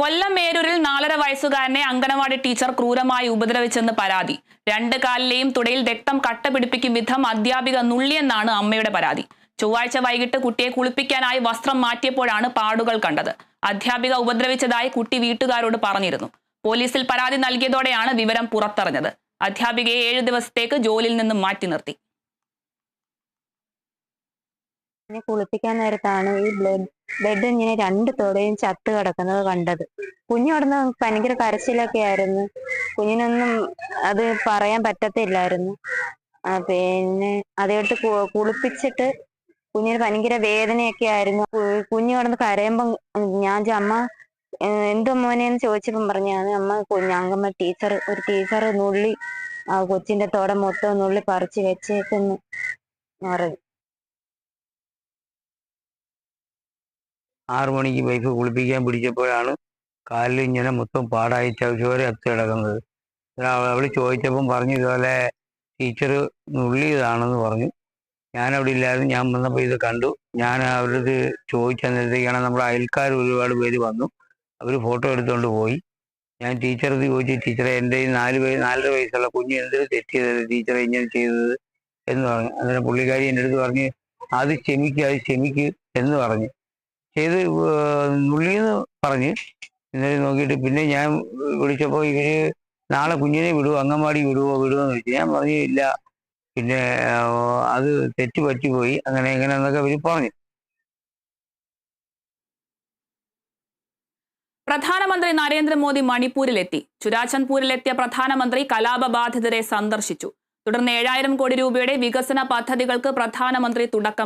കൊല്ലം മേരൂരിൽ നാലര വയസ്സുകാരനെ അങ്കനവാടി ടീച്ചർ ക്രൂരമായി ഉപദ്രവിച്ചെന്ന് പരാതി. രണ്ട് കാലിലെയും തുടയിൽ രക്തം കട്ട പിടിപ്പിക്കും വിധം അധ്യാപിക നുള്ളിയെന്നാണ് അമ്മയുടെ പരാതി. ചൊവ്വാഴ്ച വൈകിട്ട് കുട്ടിയെ കുളിപ്പിക്കാനായി വസ്ത്രം മാറ്റിയപ്പോഴാണ് പാടുകൾ കണ്ടത്. അധ്യാപിക ഉപദ്രവിച്ചതായി കുട്ടി വീട്ടുകാരോട് പറഞ്ഞിരുന്നു. പോലീസിൽ പരാതി നൽകിയതോടെയാണ് വിവരം പുറത്തറിഞ്ഞത്. അധ്യാപികയെ ഏഴ് ദിവസത്തേക്ക് ജോലിയിൽ നിന്നും മാറ്റി നിർത്തി. എന്നെ കുളിപ്പിക്കാൻ നേരത്താണ് ഈ ബ്ലഡ് ബെഡ് ഇങ്ങനെ രണ്ട് തൊടയും ചത്ത് കിടക്കുന്നത് കണ്ടത്. കുഞ്ഞു കിടന്ന് ഭയങ്കര കരച്ചിലൊക്കെ ആയിരുന്നു. കുഞ്ഞിനൊന്നും അത് പറയാൻ പറ്റത്തില്ലായിരുന്നു. പിന്നെ അതെടുത്ത് കുളിപ്പിച്ചിട്ട് കുഞ്ഞിന് ഭയങ്കര വേദനയൊക്കെ ആയിരുന്നു. കുഞ്ഞു കിടന്ന് കരയുമ്പം ഞാൻ അമ്മ എന്തോ മോനെന്ന് ചോദിച്ചപ്പം പറഞ്ഞാണ് അമ്മ ഞങ്ങമ്മ ടീച്ചർ ഒരു ടീച്ചർ നുള്ളി ആ കൊച്ചിന്റെ തോടെ മൊത്തം നുള്ളി പറിച്ച് വെച്ചേക്കെന്ന്. പറഞ്ഞു. ആറു മണിക്ക് വൈഫ് കുളിപ്പിക്കാൻ പിടിച്ചപ്പോഴാണ് കാലിൽ ഇങ്ങനെ മൊത്തം പാടായി ചോര അത്ത് കിടക്കുന്നത്. അവൾ ചോദിച്ചപ്പം പറഞ്ഞു ഇതുപോലെ ടീച്ചർ നുള്ളിയതാണെന്ന് പറഞ്ഞു. ഞാൻ അവിടെ ഇല്ലായിരുന്നു. ഞാൻ വന്നപ്പോൾ ഇത് കണ്ടു. ഞാൻ അവരത് ചോദിച്ച നേരത്തേക്കാണ് നമ്മുടെ അയൽക്കാർ ഒരുപാട് പേര് വന്നു. അവർ ഫോട്ടോ എടുത്തുകൊണ്ട് പോയി. ഞാൻ ടീച്ചറത് ചോദിച്ചു ടീച്ചറെ എന്റെ നാല് വയ നാലര വയസ്സുള്ള കുഞ്ഞ് എന്ത് തെറ്റ് ചെയ്തത് ടീച്ചറെ ഇങ്ങനെ ചെയ്തത്? എന്ന് പറഞ്ഞു. അങ്ങനെ പുള്ളിക്കാരി എന്റെ അടുത്ത് പറഞ്ഞ് അത് ക്ഷമിക്കുക അത് ക്ഷമിക്കുക എന്ന് പറഞ്ഞു. ചെയ്ത് നുള്ളിയെന്ന് പറഞ്ഞ് ഇന്നലെ നോക്കിയിട്ട് പിന്നെ ഞാൻ വിളിച്ചപ്പോൾ ഇവർ നാളെ കുഞ്ഞിനെ വിടുവോ അംഗൻവാടി വിടുവോ വിടുവോ എന്ന് ചോദിച്ചു. ഞാൻ പറഞ്ഞു ഇല്ല. പിന്നെ അത് തെറ്റ് പറ്റിപ്പോയി. അങ്ങനെ എങ്ങനെ എന്നൊക്കെ അവർ പറഞ്ഞു. പ്രധാനമന്ത്രി നരേന്ദ്രമോദി മണിപ്പൂരിലെത്തി. ചുരാചന്ദ്പൂരിലെത്തിയ പ്രധാനമന്ത്രി കലാപബാധിതരെ സന്ദർശിച്ചു. തുടർന്ന് ഏഴായിരം കോടി രൂപയുടെ വികസന പദ്ധതികൾക്ക് പ്രധാനമന്ത്രി തുടക്കം